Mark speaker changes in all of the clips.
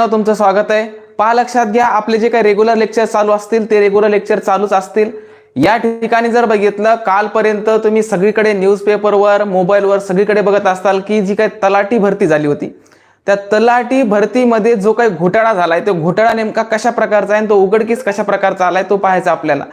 Speaker 1: तुमचं स्वागत आहे. पहा लक्षात घ्या आपले जे काही रेग्युलर लेक्चर चालू असतील ते रेग्युलर लेक्चर चालूच असतील. या ठिकाणी जर बघितलं कालपर्यंत तुम्ही सगळीकडे न्यूजपेपरवर मोबाईलवर सगळीकडे बघत असताल की जी काही तलाठी भरती झाली होती. त्या तलाठी भरतीमध्ये जो काही घोटाळा झालाय तो घोटाळा नेमका कशा प्रकारचा आहे आणि तो उघडकीस कशा प्रकारचा आलाय तो पाहायचा आपल्याला.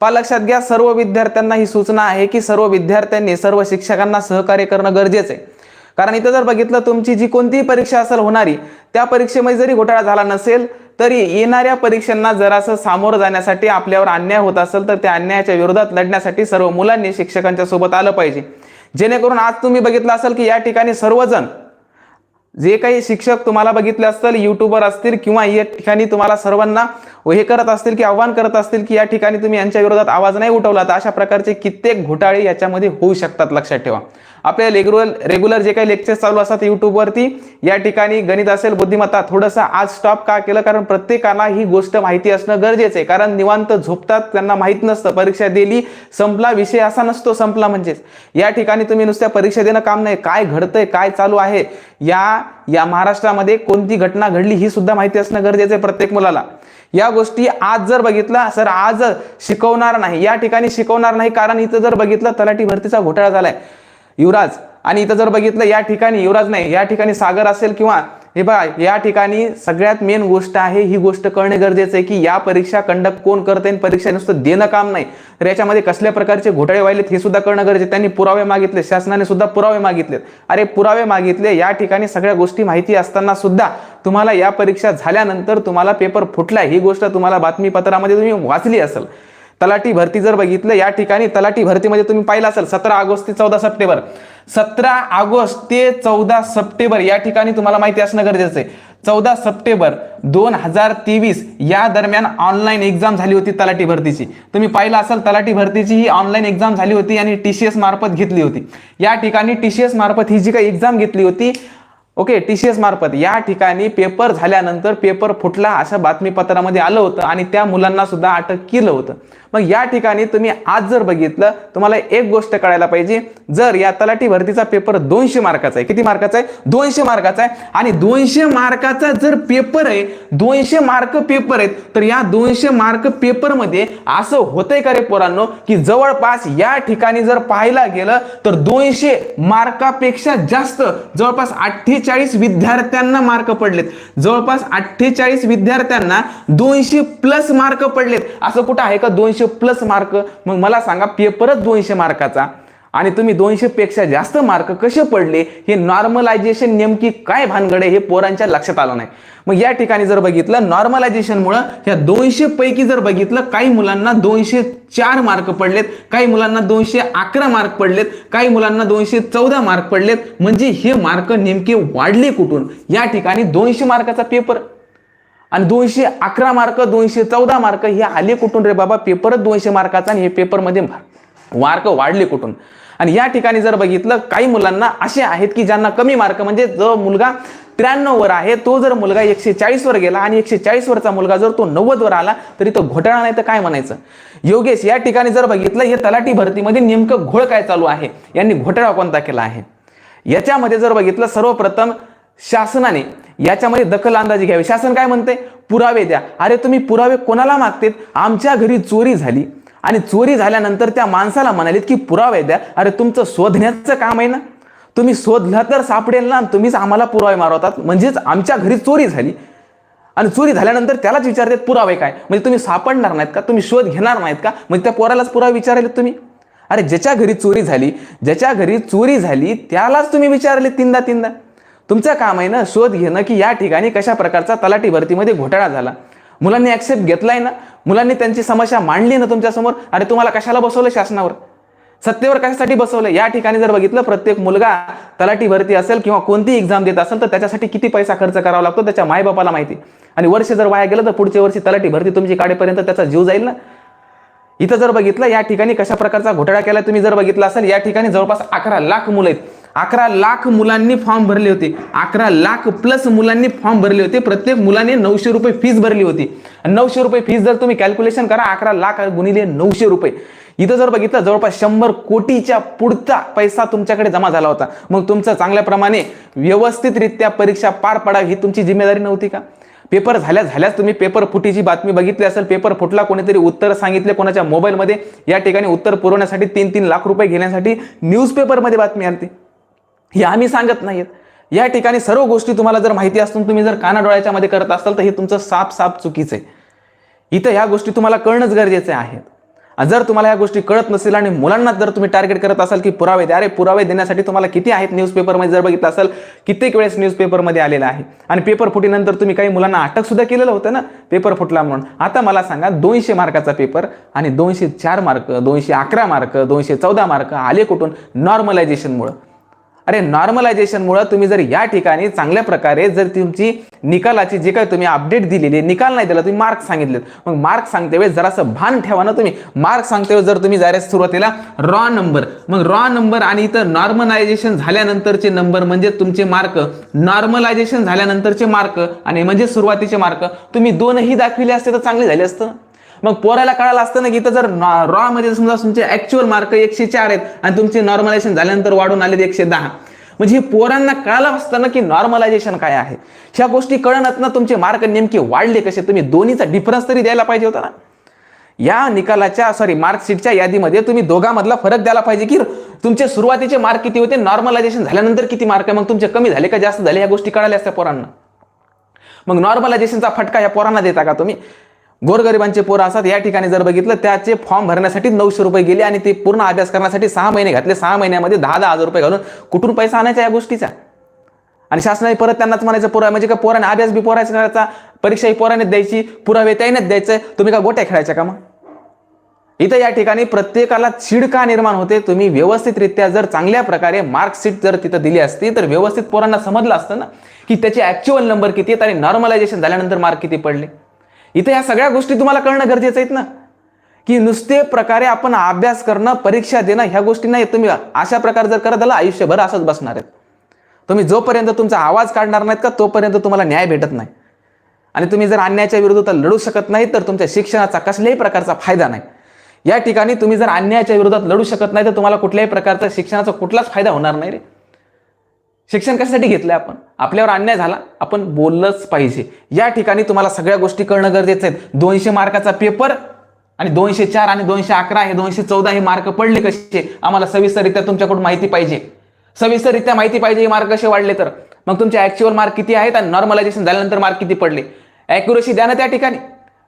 Speaker 1: पहा लक्षात घ्या सर्व विद्यार्थ्यांना ही सूचना आहे की सर्व विद्यार्थ्यांनी सर्व शिक्षकांना सहकार्य करणं गरजेचं आहे. कारण इथं जर बघितलं तुमची जी कोणतीही परीक्षा असेल होणारी त्या परीक्षेमध्ये जरी घोटाळा झाला नसेल तरी येणाऱ्या परीक्षांना जरासं सामोरं जाण्यासाठी आपल्यावर अन्याय होत असेल तर त्या अन्यायाच्या विरोधात लढण्यासाठी सर्व मुलांनी शिक्षकांच्या सोबत आलं पाहिजे. जेणेकरून आज तुम्ही बघितलं असेल की या ठिकाणी सर्वजण जे काही शिक्षक तुम्हाला बघितले असतील युट्यूबर असतील किंवा या ठिकाणी तुम्हाला सर्वांना हे करत असतील की आव्हान करत असतील की या ठिकाणी तुम्ही यांच्या विरोधात आवाज नाही उठवला तर अशा प्रकारचे कित्येक घोटाळे याच्यामध्ये होऊ शकतात लक्षात ठेवा. आपल्या रेग्युलर रेग्युलर जे काही लेक्चर चालू असतात युट्यूबवरती या ठिकाणी गणित असेल बुद्धिमत्ता थोडंसं आज स्टॉप का केलं? कारण प्रत्येकाला ही गोष्ट माहिती असणं गरजेचं आहे. कारण निवांत झोपतात त्यांना माहीत नसतं. परीक्षा दिली संपला विषय असा नसतो संपला म्हणजेच. या ठिकाणी तुम्ही नुसत्या परीक्षा देणं काम नाही. काय घडतंय काय चालू आहे? या या महाराष्ट्रामध्ये कोणती घटना घडली ही सुद्धा माहिती असणं गरजेचं आहे प्रत्येक मुलाला. या गोष्टी आज जर बघितला सर आज शिकवणार नाही. या ठिकाणी शिकवणार नाही कारण इथं जर बघितलं तलाठी भरतीचा घोटाळा झालाय. युवराज. आणि इथं जर बघितलं या ठिकाणी युवराज नाही या ठिकाणी सागर असेल किंवा हे बघा या ठिकाणी सगळ्यात मेन गोष्ट आहे ही गोष्ट कळणे गरजेचं आहे की या परीक्षा कंडक्ट कोण करते आणि परीक्षा नुसतं देणं काम नाही. तर याच्यामध्ये कसल्या प्रकारचे घोटाळे व्हायलेत हे सुद्धा कळणं गरजेचं त्यांनी पुरावे मागितले शासनाने सुद्धा पुरावे मागितलेत. अरे पुरावे मागितले या ठिकाणी सगळ्या गोष्टी माहिती असताना सुद्धा तुम्हाला या परीक्षा झाल्यानंतर तुम्हाला पेपर फुटलाय. ही गोष्ट तुम्हाला बातमीपत्रामध्ये तुम्ही वाचली असेल. तलाठी भरती जर बघितलं या ठिकाणी तलाठी भरतीमध्ये म्हणजे तुम्ही पाहिलं असेल सतरा ऑगस्ट ते चौदा सप्टेंबर. सतरा ऑगस्ट ते चौदा सप्टेंबर या ठिकाणी तुम्हाला माहिती असणं गरजेचं आहे. चौदा सप्टेंबर दोन हजार तेवीस या दरम्यान ऑनलाईन एक्झाम झाली होती तलाठी भरतीची. तुम्ही पाहिलं असाल तलाठी भरतीची ही ऑनलाईन एक्झाम झाली होती आणि टी सी एस मार्फत घेतली होती. या ठिकाणी टी सी एस मार्फत ही जी काही एक्झाम घेतली होती ओके टी सी एस मार्फत. या ठिकाणी पेपर झाल्यानंतर पेपर फुटला असं बातमीपत्रामध्ये आलं होतं आणि त्या मुलांना सुद्धा अटक केलं होतं. मग या ठिकाणी तुम्ही आज जर बघितलं तुम्हाला एक गोष्ट कळायला पाहिजे. जर या तलाठी भरतीचा पेपर दोनशे मार्काचा आहे. किती मार्काचा आहे? दोनशे मार्काचा आहे. आणि दोनशे मार्काचा जर पेपर आहे दोनशे मार्क पेपर आहेत तर या दोनशे मार्क पेपरमध्ये असं होतंय का रे पोरांनो की जवळपास या ठिकाणी जर पाहायला गेलं तर दोनशे मार्कापेक्षा जास्त जवळपास अठ्ठेचाळीस विद्यार्थ्यांना मार्क पडलेत. जवळपास अठ्ठेचाळीस विद्यार्थ्यांना दोनशे प्लस मार्क पडलेत. असं कुठं आहे का दोनशे प्लस मार्क मग मला सांगा पेपरच दोनशे मार्काचा आणि तुम्ही दोनशे पेक्षा जास्त मार्क कसे पडले? हे नॉर्मलायझेशन नेमकी काय भानगडे हे पोरांच्या लक्षात आलं नाही. मग या ठिकाणी जर बघितलं नॉर्मलायझेशनमुळं ह्या दोनशे पैकी जर बघितलं काही मुलांना दोनशे चार मार्क पडलेत काही मुलांना दोनशे अकरा मार्क पडलेत काही मुलांना दोनशे चौदा मार्क पडलेत. म्हणजे हे मार्क नेमके वाढले कुठून? या ठिकाणी दोनशे मार्काचा पेपर आणि दोनशे अकरा मार्क दोनशे चौदा मार्क हे आले कुठून रे बाबा? पेपरच दोनशे मार्काचा आणि हे पेपरमध्ये मार्क वाढले कुठून? आणि या ठिकाणी जर बघितलं काही मुलांना असे आहेत की ज्यांना कमी मार्क म्हणजे जो मुलगा त्र्याण्णव वर आहे तो जर मुलगा एकशे चाळीसवर गेला आणि एकशे चाळीसवरचा मुलगा जर तो नव्वद वर आला तरी तो घोटाळा नाही तर काय म्हणायचं? योगेश या ठिकाणी जर बघितलं हे तलाठी भरतीमध्ये नेमकं घोळ काय चालू आहे? यांनी घोटाळा कोणता केला आहे? याच्यामध्ये जर बघितलं सर्वप्रथम शासनाने याच्यामध्ये दखल अंदाजी घ्यावी. शासन काय म्हणते पुरावे द्या. अरे तुम्ही पुरावे कोणाला मागतेत? आमच्या घरी चोरी झाली. आणि चोरी झाल्यानंतर त्या माणसाला म्हणालीत की पुरावे द्या. अरे तुमचं शोधण्याचं काम आहे ना? तुम्ही शोधला तर सापडेल ना? तुम्हीच आम्हाला पुरावे मारवतात. म्हणजेच आमच्या घरी चोरी झाली. आणि चोरी झाल्यानंतर त्यालाच विचारतात पुरावे काय? म्हणजे तुम्ही सापडणार नाहीत का? तुम्ही शोध घेणार नाहीत का? म्हणजे त्या पोरालाच पुरावे विचारले तुम्ही? अरे ज्याच्या घरी चोरी झाली ज्याच्या घरी चोरी झाली त्यालाच तुम्ही विचारले तीनदा तीनदा. तुमचं काम आहे ना शोध घेणं की या ठिकाणी कशा प्रकारचा तलाठी भरतीमध्ये घोटाळा झाला. मुलांनी ॲक्सेप्ट घेतलाय ना मुलांनी त्यांची समस्या मांडली ना तुमच्यासमोर अरे तुम्हाला कशाला बसवलं शासनावर? सत्तेवर कशासाठी बसवलं? या ठिकाणी जर बघितलं प्रत्येक मुलगा तलाठी भरती असेल किंवा कोणती एक्झाम देत असेल तर त्याच्यासाठी किती पैसा खर्च करावा लागतो त्याच्या मायबापाला माहिती. आणि वर्ष जर वाया गेलं तर पुढच्या वर्षी तलाठी भरती तुमची काढेपर्यंत त्याचा जीव जाईल ना? इथं जर बघितलं या ठिकाणी कशा प्रकारचा घोटाळा केला तुम्ही जर बघितला असेल या ठिकाणी जवळपास अकरा लाख मुलं आहेत. अकरा लाख मुलांनी फॉर्म भरले होते. अकरा लाख प्लस मुलांनी फॉर्म भरले होते. प्रत्येक मुलाने नऊशे रुपये फीस भरली होती. नऊशे रुपये फीस जर तुम्ही कॅल्क्युलेशन करा अकरा लाख गुणिले नऊशे रुपये. इथं जर बघितलं जवळपास शंभर कोटीच्या पुढचा पैसा तुमच्याकडे जमा झाला होता. मग तुमचं चांगल्याप्रमाणे व्यवस्थितरित्या परीक्षा पार पाडावी ही तुमची जिम्मेदारी नव्हती का? पेपर झाल्या झाल्याच तुम्ही पेपर फुटीची बातमी बघितली असेल पेपर फुटला कोणीतरी उत्तर सांगितले कोणाच्या मोबाईलमध्ये या ठिकाणी उत्तर पुरवण्यासाठी तीन तीन लाख रुपये घेण्यासाठी न्यूजपेपरमध्ये बातमी आली हे आम्ही सांगत नाहीत. या ठिकाणी सर्व गोष्टी तुम्हाला जर माहिती असून तुम्ही जर कानाडोळ्याच्या मध्ये करत असाल तर हे तुमचं साप साप चुकीचं आहे. इथं ह्या गोष्टी तुम्हाला कळणंच गरजेचे आहेत जर तुम्हाला या गोष्टी कळत नसेल आणि मुलांना जर तुम्ही टार्गेट करत असाल की पुरावे द्या अरे पुरावे देण्यासाठी तुम्हाला किती आहेत न्यूजपेपरमध्ये जर बघितलं असेल कित्येक वेळेस न्यूजपेपरमध्ये आलेलं आहे. आणि पेपर फुटीनंतर तुम्ही काही मुलांना अटक सुद्धा केलेलं होतं ना पेपर फुटला म्हणून. आता मला सांगा दोनशे मार्काचा पेपर आणि दोनशे चार मार्क दोनशे अकरा मार्क दोनशे चौदा मार्क आले कुठून? नॉर्मलायझेशनमुळं अरे नॉर्मलायझेशनमुळं तुम्ही जर या ठिकाणी चांगल्या प्रकारे जर तुमची निकालाची जे काही तुम्ही अपडेट दिलेली आहे निकाल नाही दिला तुम्ही मार्क सांगितलेत. मग मार्क सांगते वेळेस जरासं भान ठेवा ना तुम्ही. मार्क सांगते वेळेस जर तुम्ही जायला सुरुवातीला रॉ नंबर मग रॉ नंबर आणि इथं नॉर्मलायझेशन झाल्यानंतरचे नंबर म्हणजे तुमचे मार्क नॉर्मलायझेशन झाल्यानंतरचे मार्क आणि म्हणजे सुरुवातीचे मार्क तुम्ही दोनही दाखविले असते तर चांगले झाले असतं. मग पोराला कळालं असतं ना की इथं जर रॉ मध्ये समजा तुमचे ऍक्च्युअल मार्क एकशे चार आहेत आणि तुमचे नॉर्मलायझेशन झाल्यानंतर वाढून आले एकशे दहा. म्हणजे पोरांना कळालं असतं ना की नॉर्मलायझेशन काय आहे. ह्या गोष्टी कळणत ना तुमचे मार्क नेमके वाढले कसे? तुम्ही दोन्हीचा डिफरन्स तरी द्यायला पाहिजे होता ना. या निकालाच्या सॉरी मार्कशीटच्या यादीमध्ये तुम्ही दोघांमधला फरक द्यायला पाहिजे की तुमचे सुरुवातीचे मार्क किती होते नॉर्मलायझेशन झाल्यानंतर किती मार्क आहे मग तुमचे कमी झाले का जास्त झाले या गोष्टी कळाल्या असत्या पोरांना. मग नॉर्मलायझेशनचा फटका या पोरांना देता का तुम्ही? गोरगरिबांचे पोरं असतात या ठिकाणी जर बघितलं त्याचे फॉर्म भरण्यासाठी नऊशे रुपये गेले आणि ते पूर्ण अभ्यास करण्यासाठी सहा महिने घातले. सहा महिन्यामध्ये दहा दहा हजार रुपये घालून कुठून पैसा आणायचा या गोष्टीचा? आणि शासनाने परत त्यांनाच म्हणायचं पोरा म्हणजे का पोराने अभ्यास बी पोरायचा करायचा परीक्षा ही द्यायची पुरावे त्यानेच द्यायचं तुम्ही का गोट्या खेळायच्या का मग इथं या ठिकाणी प्रत्येकाला चीड का निर्माण होते. तुम्ही व्यवस्थितरित्या जर चांगल्या प्रकारे मार्कशीट जर तिथं दिली असती तर व्यवस्थित पोरांना समजलं असतं ना की त्याचे ऍक्च्युअल नंबर किती आहेत आणि नॉर्मलायझेशन झाल्यानंतर मार्क किती पडले? इथं या सगळ्या गोष्टी तुम्हाला कळणं गरजेचं आहेत ना? की नुसते प्रकारे आपण अभ्यास करणं परीक्षा देणं ह्या गोष्टी नाही. तुम्ही अशा प्रकारे जर करत आला आयुष्यभर असंच बसणार आहेत. तुम्ही जोपर्यंत तुमचा आवाज काढणार नाहीत का तोपर्यंत तुम्हाला न्याय भेटत नाही. आणि तुम्ही जर अन्यायाच्या विरोधात लढू शकत नाही तर तुमच्या शिक्षणाचा कसल्याही प्रकारचा फायदा नाही. या ठिकाणी तुम्ही जर अन्यायाच्या विरोधात लढू शकत नाही तर तुम्हाला कुठल्याही प्रकारचा शिक्षणाचा कुठलाच फायदा होणार नाही रे. शिक्षण कशासाठी घेतलंय आपण? आपल्यावर अन्याय झाला आपण बोललंच पाहिजे. या ठिकाणी तुम्हाला सगळ्या गोष्टी कळणं गरजेचं आहे. दोनशे मार्काचा पेपर आणि दोनशे चार आणि दोनशे अकरा हे दोनशे चौदा हे मार्क पडले कसे? आम्हाला सविस्तररित्या तुमच्याकडून माहिती पाहिजे. सविस्तररित्या माहिती पाहिजे हे मार्क कसे वाढले तर? मग तुमचे ऍक्च्युअल मार्क किती आहेत आणि नॉर्मलायझेशन झाल्यानंतर मार्क किती पडले? ॲक्युरेसी द्या ना त्या ठिकाणी.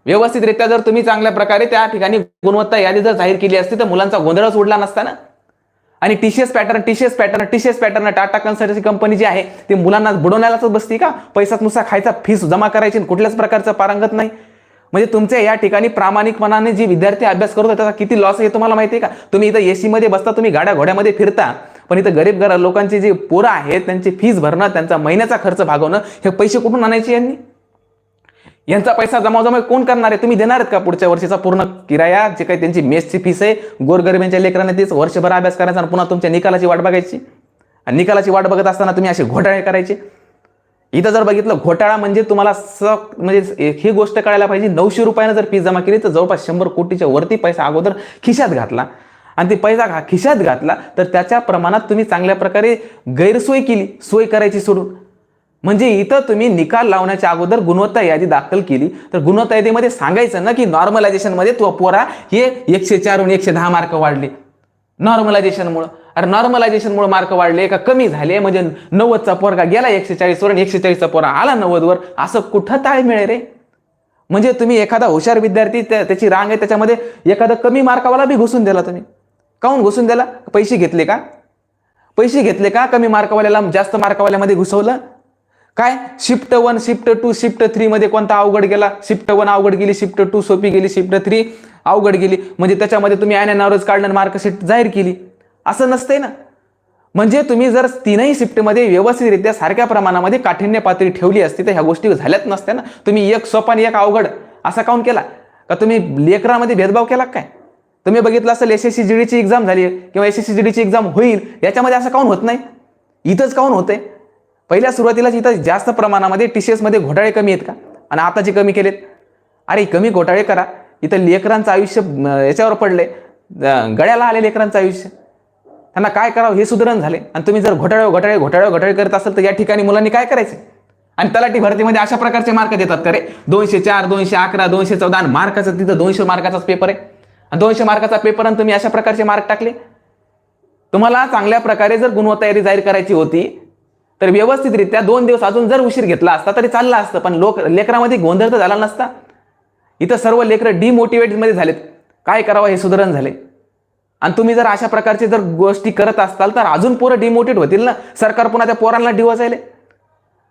Speaker 1: व्यवस्थितरित्या जर तुम्ही चांगल्या प्रकारे त्या ठिकाणी गुणवत्ता यादी जर जाहीर केली असती तर मुलांचा गोंधळच उडला नसता ना? आणि TCS pattern TCS pattern TCS pattern Tata consultancy company जी आहे ती मुलांना बुडवण्यालाच बसती का? पैसाच नुसा खायचा फीस जमा करायची आणि कुठल्याच प्रकारचं पारंगत नाही. म्हणजे तुमच्या या ठिकाणी प्रामाणिकपणाने जे विद्यार्थी अभ्यास करतो त्याचा किती लॉस आहे तुम्हाला माहिती आहे का? तुम्ही इथं एसी मध्ये बसता तुम्ही गाड्या घोड्यामध्ये फिरता पण इथं गरीब घर लोकांची जी पोरं आहेत त्यांची फीस भरणं त्यांचा महिन्याचा खर्च भागवणं हे पैसे कुठून आणायचे यांनी? यांचा पैसा जमा जमा कोण करणार आहे? तुम्ही देणार आहेत का पुढच्या वर्षीचा पूर्ण किराया जे काही त्यांची मेसची फीस आहे? गोरगरिबांच्या लेकरांना तेच वर्षभर अभ्यास करायचा आणि पुन्हा तुमच्या निकालाची वाट बघायची? आणि निकालाची वाट बघत असताना तुम्ही असे घोटाळे करायचे? इथं जर बघितलं घोटाळा म्हणजे तुम्हाला स म्हणजे ही गोष्ट कळायला पाहिजे. नऊशे रुपयानं जर फीस जमा केली तर जवळपास शंभर कोटीच्या वरती पैसा अगोदर खिशात घातला. आणि ते पैसा घा खिशात घातला तर त्याच्या प्रमाणात तुम्ही चांगल्या प्रकारे गैरसोय केली सोय करायची सोडून. म्हणजे इथं तुम्ही निकाल लावण्याच्या अगोदर गुणवत्ता यादी दाखल केली. तर गुणवत्ता यादीमध्ये सांगायचं ना की नॉर्मलायझेशनमध्ये तो पोरा हे एकशे चारहून एकशे दहा मार्क वाढले. नॉर्मलायझेशनमुळं. अरे नॉर्मलायझेशनमुळे मार्क वाढले का कमी झाले? म्हणजे नव्वदचा पोरगा गेला एकशे चाळीसवर आणि एकशे चाळीसचा पोरा आला नव्वदवर. असं कुठं ताळमेळ रे? म्हणजे तुम्ही एखादा हुशार विद्यार्थी त्याची रांग आहे त्याच्यामध्ये एखादा कमी मार्कावाला बी घुसून दिला तुम्ही. काहून घुसून दिला? पैसे घेतले का? पैसे घेतले का? कमी मार्कवाल्याला जास्त मार्कवाल्यामध्ये घुसवलं? काय? Shift one shift two shift three मध्ये कोणता अवघड गेला? शिफ्ट वन अवघड गेली शिफ्ट टू सोपी गेली शिफ्ट थ्री अवघड गेली. म्हणजे त्याच्यामध्ये तुम्ही आयन नावरच काढणं मार्कशीट जाहीर केली. असं नसतंय ना. म्हणजे तुम्ही जर तीनही शिफ्टमध्ये व्यवस्थितरित्या सारख्या प्रमाणामध्ये काठिण्य पातळी ठेवली असती तर ह्या गोष्टी झाल्याच नसत्या ना. तुम्ही एक सोपान एक अवघड असा काउंट केला. का तुम्ही लेकरामध्ये भेदभाव केला काय? तुम्ही बघितलं असेल एस एस सी जीडीची एक्झाम झाली किंवा एस एस सी जीडीची एक्झाम होईल याच्यामध्ये असं काऊन होत नाही. इथंच काऊन होतंय. पहिल्या सुरुवातीला इथं जास्त प्रमाणामध्ये टी सी एसमध्ये घोटाळे कमी आहेत का? आणि आता जे कमी केलेत. अरे कमी घोटाळे करा. इथं लेकरांचं आयुष्य याच्यावर पडले गळ्याला आले लेकरांचं आयुष्य. त्यांना काय करावं हे सुधारण झाले. आणि तुम्ही जर घोटाळे घोटाळे घोटाळे घोटाळे करत असाल तर या ठिकाणी मुलांनी काय करायचं? आणि तलाठी भरतीमध्ये अशा प्रकारचे मार्क देतात का रे? दोनशे चार दोनशे अकरा दोनशे चौदा. आणि मार्काचं तिथं दोनशे मार्काचाच पेपर आहे. आणि दोनशे मार्काचा पेपर आणि तुम्ही अशा प्रकारचे मार्क टाकले. तुम्हाला चांगल्या प्रकारे जर गुणवत्ता यादी जाहीर करायची होती तर व्यवस्थितरित्या दोन दिवस अजून जर उशीर घेतला असता तरी चालला असतं पण लोक लेकरामध्ये गोंधळ तर झाला नसता. इथं सर्व लेकरं डिमोटिवेटमध्ये झालेत. काय करावं हे सुधारण झाले. आणि तुम्ही जर अशा प्रकारचे जर गोष्टी करत असताल तर अजून पोरं डिमोटिवेट होतील ना? सरकार पुन्हा त्या पोरांना डिवचायले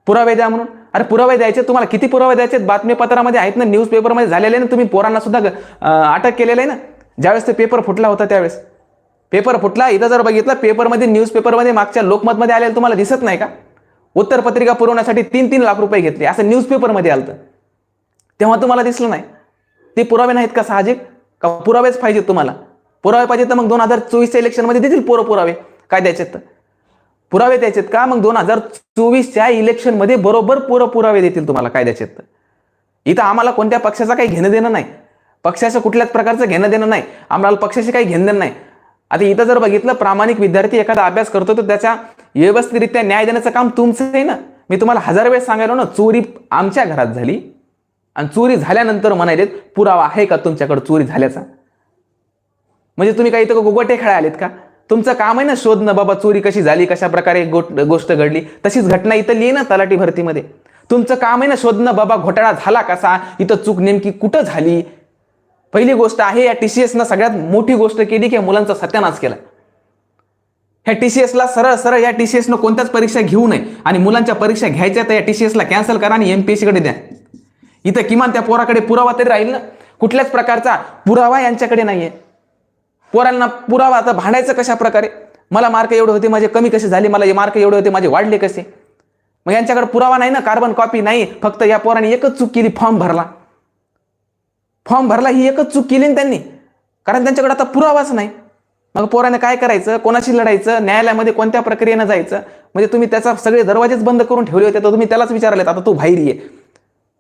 Speaker 1: पुरावे द्या म्हणून. अरे पुरावे द्यायचे? तुम्हाला किती पुरावे द्यायचे बातमीपत्रामध्ये आहेत ना न्यूजपेपरमध्ये झालेले ना तुम्ही पोरांना सुद्धा अटक केलेलं आहे ना? ज्यावेळेस ते पेपर फुटला होता त्यावेळेस. पेपर फुटला इथं जर बघितलं पेपरमध्ये न्यूज पेपरमध्ये मागच्या लोकमतमध्ये आलेलं तुम्हाला दिसत नाही का? उत्तरपत्रिका पुरवण्यासाठी तीन तीन लाख रुपये घेतले असं न्यूजपेपरमध्ये आलं तेव्हा तुम्हाला दिसलं नाही. ते पुरावे नाहीत का साहजिक? का पुरावेच पाहिजेत तुम्हाला? पुरावे पाहिजे तर मग दोन हजार चोवीसच्या इलेक्शनमध्ये देतील पोरं पुरावे. काय द्यायचेत तर? पुरावे द्यायचेत का? मग दोन हजार चोवीसच्या इलेक्शनमध्ये बरोबर पुरं पुरावे देतील तुम्हाला. काय द्यायचेत तर? इथं आम्हाला कोणत्या पक्षाचं काही घेणं देणं नाही. पक्षाचं कुठल्याच प्रकारचं घेणं देणं नाही. आम्हाला पक्षाशी काही घेणं देणं नाही. आता इथं जर बघितलं प्रामाणिक विद्यार्थी एखादा अभ्यास करतो तर त्याच्या व्यवस्थितरित्या न्याय देण्याचं काम तुमचं आहे ना? मी तुम्हाला हजार वेळेस सांगायलो ना चोरी आमच्या घरात झाली. आणि चोरी झाल्यानंतर म्हणायलेत पुरावा आहे का तुमच्याकडे चोरी झाल्याचा? म्हणजे तुम्ही काही इथं गोटे खेळा आलेत का? तुमचं काम आहे ना शोधणं बाबा चोरी कशी झाली कशा प्रकारे गोष्ट घडली तशीच घटना इथं लिहि ना तलाठी भरतीमध्ये तुमचं काम आहे ना शोधणं बाबा घोटाळा झाला कसा? इथं चूक नेमकी कुठं झाली? पहिली गोष्ट आहे या टी सी एसनं सगळ्यात मोठी गोष्ट केली की मुलांचा सत्यानाश केला. ह्या टी सी एसला सरळ सरळ या टी सी एसनं कोणत्याच परीक्षा घेऊ नये आणि मुलांच्या परीक्षा घ्यायच्या तर या टी सी एसला कॅन्सल करा आणि एमपीएससी कडे द्या. इथं किमान त्या पोराकडे पुरावा तरी राहील ना? कुठल्याच प्रकारचा पुरावा यांच्याकडे नाहीये. पोरांना पुरावा आता भांडायचं कशा प्रकारे मला मार्क एवढे होते माझे कमी कसे झाले? मला हे मार्क एवढे होते माझे वाढले कसे? मग यांच्याकडे पुरावा नाही ना? कार्बन कॉपी नाही. फक्त या पोराने एकच चूक केली फॉर्म भरला. फॉर्म भरला ही एकच चूक केली ना त्यांनी. कारण त्यांच्याकडे आता पुरावाच नाही. मग पोराने काय करायचं? कोणाशी लढायचं? न्यायालयामध्ये कोणत्या प्रक्रियेनं जायचं? म्हणजे तुम्ही त्याचा सगळे दरवाजेच बंद करून ठेवले होते तर तुम्ही त्यालाच विचारलेत आता तू बाहेर ये.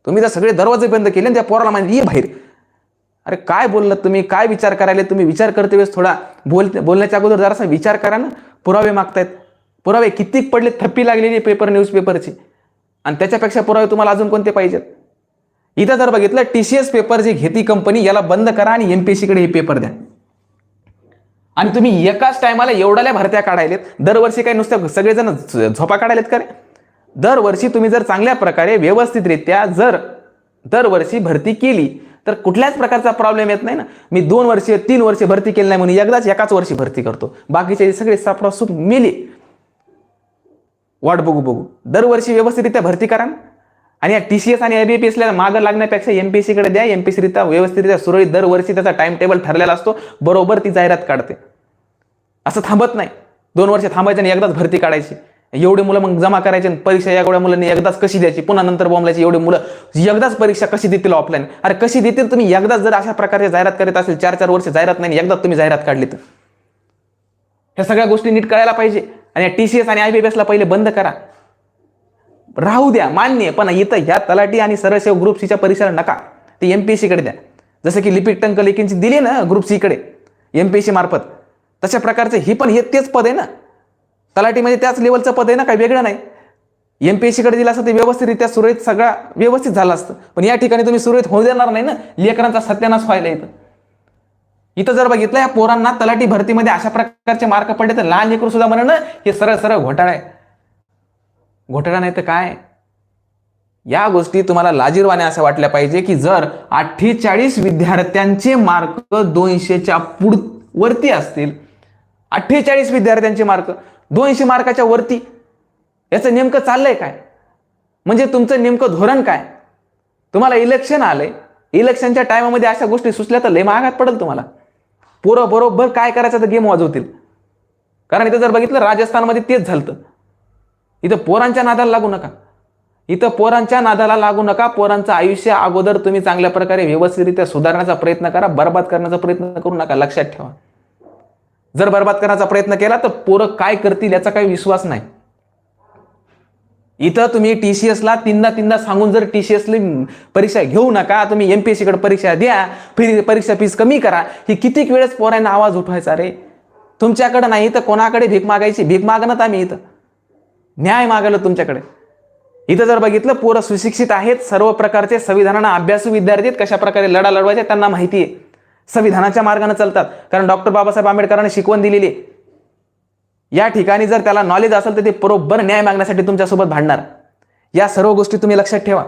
Speaker 1: तुम्ही जर सगळे दरवाजे बंद केले त्या पोराला म्हणजे ये बाहेर. अरे काय बोललात तुम्ही? काय विचार करायला तुम्ही विचार करते वेळेस थोडा. बोल बोलण्याच्या अगोदर जरासा विचार करा ना. पुरावे मागतायत. पुरावे कितीक पडले थप्पी लागलेली पेपर न्यूजपेपरची आणि त्याच्यापेक्षा पुरावे तुम्हाला अजून कोणते पाहिजेत? इथं जर बघितलं टी सी एस पेपर जी घेती कंपनी याला बंद करा आणि एमपीएससीकडे हे पेपर द्या. आणि तुम्ही एकाच टायमाला एवढ्याल्या भरत्या काढायलेत. दरवर्षी काही नुसत्या सगळेजण झ- झोपा काढायलेत का रे? दरवर्षी तुम्ही जर चांगल्या प्रकारे व्यवस्थितरित्या जर दरवर्षी भरती केली तर कुठल्याच प्रकारचा प्रॉब्लेम येत नाही ना. मी दोन वर्ष तीन वर्ष भरती केली नाही म्हणून एकदाच एकाच वर्षी भरती करतो. बाकीचे सगळे सापडा सुख मेले. वाट बघू बघू. दरवर्षी व्यवस्थितरित्या भरती करा ना. आणि या टी सी एस आणि एबीपीएसला मागं लागण्यापेक्षा एमपीएससी कडे द्या एमपीसीरित्या व्यवस्थितरित्या सुरळीत दरवर्षी त्याचा टाइम टेबल ठरलेला असतो बरोबर ती जाहिरात काढते. असं थांबत नाही. दोन वर्ष थांबायचे आणि एकदाच भरती काढायची. एवढे मुलं मग जमा करायचे आणि परीक्षा एवढ्या मुलांनी एकदाच कशी द्यायची? पुन्हा नंतर बॉम्बलायची एवढे मुलं. एकदाच परीक्षा कशी देतील ऑफलाईन अरे कशी देतील? तुम्ही एकदाच जर अशा प्रकारे जाहिरात करीत असेल चार चार वर्ष जाहिरात नाही एकदाच तुम्ही जाहिरात काढली तर. ह्या सगळ्या गोष्टी नीट करायला पाहिजे. आणि टी सी एस आणि आयबीएसला पहिले बंद करा. राहू द्या मान्य पण इथं ह्या तलाठी आणि सरसेव ग्रुप सीच्या परीक्षेला नका. ते एम एमपीएससी कडे द्या. जसं की लिपिक टंक लेखींची दिली ना ग्रुप सी कडे सी मार्फत तशा प्रकारचे ही पण हे तेच पद आहे ना. तलाठीमध्ये त्याच लेवलचं पद आहे ना काही वेगळं नाही. एम एमपीएससी कडे दिलं असतं ते व्यवस्थितरित्या सुरळीत सगळा व्यवस्थित झाला असतं. पण या ठिकाणी तुम्ही सुरळीत होऊ देणार नाही ना लेकरांचा सत्यानाश व्हायला इथं इथं जर बघितलं या पोरांना तलाठी भरतीमध्ये अशा प्रकारचे मार्क पडले तर लहान लेकरू सुद्धा म्हणणं हे सरळ सरळ घोटाळा आहे. घोटाळा नाही तर काय? या गोष्टी तुम्हाला लाजीरवाण्या असं वाटल्या पाहिजे की जर अठ्ठेचाळीस विद्यार्थ्यांचे मार्क दोनशेच्या पुढ वरती असतील. अठ्ठेचाळीस विद्यार्थ्यांचे मार्क दोनशे मार्काच्या वरती. याचं नेमकं चाललंय काय? म्हणजे तुमचं नेमकं धोरण काय? तुम्हाला इलेक्शन आलंय. इलेक्शनच्या टायमामध्ये अशा गोष्टी सुचल्या तर लय महागात पडेल तुम्हाला. पोरं बरोबर काय करायचं तर गेम वाजवतील. कारण इथं जर बघितलं राजस्थानमध्ये तेच झालं इथं पोरांच्या नादाला लागू नका. इथं पोरांच्या नादाला लागू नका. पोरांचं आयुष्य अगोदर तुम्ही चांगल्या प्रकारे व्यवस्थितरित्या सुधारण्याचा प्रयत्न करा. बर्बाद करण्याचा प्रयत्न करू नका. लक्षात ठेवा. जर बर्बाद करण्याचा प्रयत्न केला तर पोरं काय करतील याचा काही विश्वास नाही. इथं तुम्ही टी सी एसला तीनदा तीनदा सांगून जर टी सी एसली परीक्षा घेऊ नका तुम्ही एम पी एसकडे परीक्षा द्या फी परीक्षा फीस कमी करा. ही कितीक वेळेस पोरांना आवाज उठवायचा रे? तुमच्याकडे नाही तर कोणाकडे भीक मागायची? भीक मागणं आम्ही इथं. न्याय मागायला तुमच्याकडे. इथं जर बघितलं पोरं सुशिक्षित आहेत सर्व प्रकारचे संविधानानं अभ्यासू विद्यार्थी आहेत कशा प्रकारे लढा लढवायचे त्यांना माहिती आहे. संविधानाच्या मार्गाने चालतात. कारण डॉक्टर बाबासाहेब आंबेडकरांनी शिकवण दिलेली आहे. या ठिकाणी जर त्याला नॉलेज असेल तर ते बरोबर न्याय मागण्यासाठी तुमच्यासोबत भांडणार. या सर्व गोष्टी तुम्ही लक्षात ठेवा.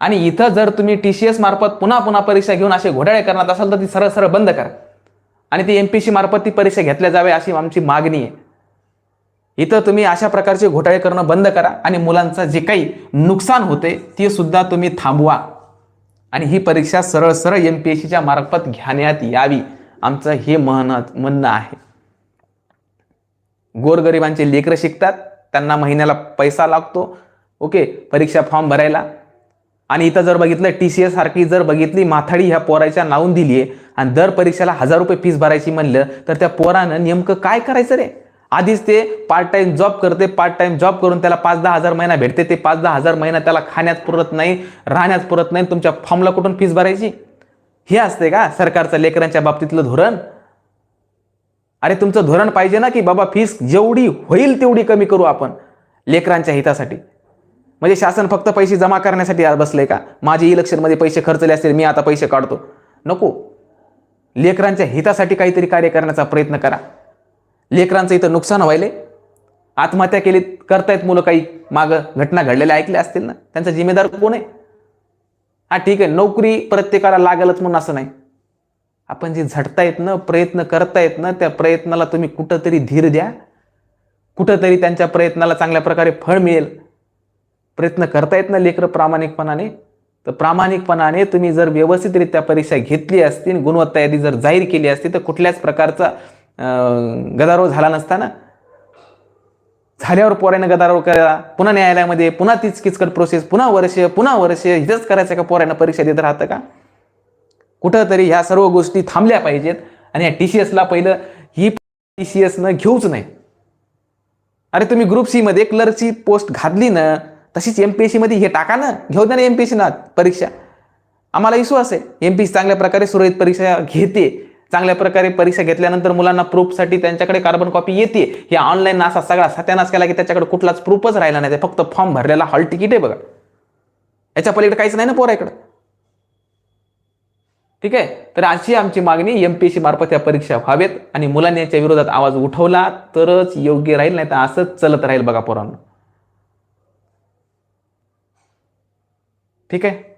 Speaker 1: आणि इथं जर तुम्ही टी सी एस मार्फत पुन्हा पुन्हा परीक्षा घेऊन असे घोटाळे करणार असाल तर ती सरळ सरळ बंद करा. आणि ती एम पी सी मार्फत ती परीक्षा घेतल्या जावे अशी आमची मागणी आहे. इथं तुम्ही अशा प्रकारचे घोटाळे करणं बंद करा आणि मुलांचं जे काही नुकसान होते ते सुद्धा तुम्ही थांबवा. आणि ही परीक्षा सरळ सरळ एम पी एस सीच्या मार्फत घेण्यात यावी. आमचं हे म्हणत म्हणणं आहे. गोरगरिबांचे लेकरं शिकतात त्यांना महिन्याला पैसा लागतो. ओके परीक्षा फॉर्म भरायला. आणि इथं जर बघितलं टी सी एस सारखी जर बघितली माथाडी ह्या पोराच्या नावून दिली आहे आणि दर परीक्षेला हजार रुपये फीस भरायची म्हणलं तर त्या पोरानं नेमकं काय करायचं रे? आधीच ते पार्ट टाइम जॉब करते पार्ट टाइम जॉब करून त्याला पाच दहा हजार महिना भेटते ते पाच दहा हजार महिना त्याला खाण्यात पुरत नाही राहण्यात पुरत नाही तुमच्या फॉर्मला कुठून फीस भरायची? हे असते का सरकारचं लेकरांच्या बाबतीतलं धोरण? अरे तुमचं धोरण पाहिजे ना की बाबा फीस जेवढी होईल तेवढी कमी करू आपण लेकरांच्या हितासाठी. म्हणजे शासन फक्त पैसे जमा करण्यासाठी आज का? माझे इलेक्शनमध्ये पैसे खर्चले असतील मी आता पैसे काढतो. नको. लेकरांच्या हितासाठी काहीतरी कार्य करण्याचा प्रयत्न करा. लेकरांचं इथं नुकसान व्हायले. आत्महत्या केली करतायत मुलं काही. मागं घटना घडलेल्या ऐकल्या असतील ना? त्यांचा जिम्मेदार कोण आहे? हा ठीक आहे. नोकरी प्रत्येकाला लागलच म्हणून असं नाही. आपण जे झटतायत ना प्रयत्न करतायत ना त्या प्रयत्नाला तुम्ही कुठंतरी धीर द्या. कुठंतरी त्यांच्या प्रयत्नाला चांगल्या प्रकारे फळ मिळेल. प्रयत्न करतायत ना लेकरं प्रामाणिकपणाने. तर प्रामाणिकपणाने तुम्ही जर व्यवस्थितरित्या परीक्षा घेतली असती गुणवत्ता यादी जर जाहीर केली असती तर कुठल्याच प्रकारचा गदारोळ झाला नसता ना झाल्यावर पोरानं गदारोळ करा पुन्हा न्यायालयामध्ये पुन्हा तीच किचकट प्रोसेस पुन्हा वर्ष पुन्हा वर्ष इथंच करायचं का पोरानं परीक्षा देत राहतं का? कुठंतरी ह्या सर्व गोष्टी थांबल्या पाहिजेत आणि या टी सी एसला पहिलं ही टी सी एसनं घेऊच नाही. अरे तुम्ही ग्रुप सी मध्ये क्लर्कची पोस्ट घातली ना तशीच एम पी एसमध्ये हे टाका ना घेऊ द्या ना एम पी एस ना परीक्षा. आम्हाला विश्वास आहे एम पी चांगल्या प्रकारे सुरळीत परीक्षा घेते. चांगल्या प्रकारे परीक्षा घेतल्यानंतर मुलांना प्रूफसाठी त्यांच्याकडे कार्बन कॉपी येते. हे ऑनलाईन असा सगळा सत्यानाश केला की त्याच्याकडे कुठलाच प्रूफच राहिला नाही. ते फक्त फॉर्म भरलेला हॉल तिकीट आहे बघा. याच्या पलीकडे काहीच नाही ना पोराकडं ठीक आहे? तर अशी आमची मागणी एम पी एस सी मार्फत या परीक्षा व्हावेत आणि मुलांनी याच्या विरोधात आवाज उठवला तरच योग्य राहील नाही तर असंच चलत राहील बघा पोरांना. ठीक आहे?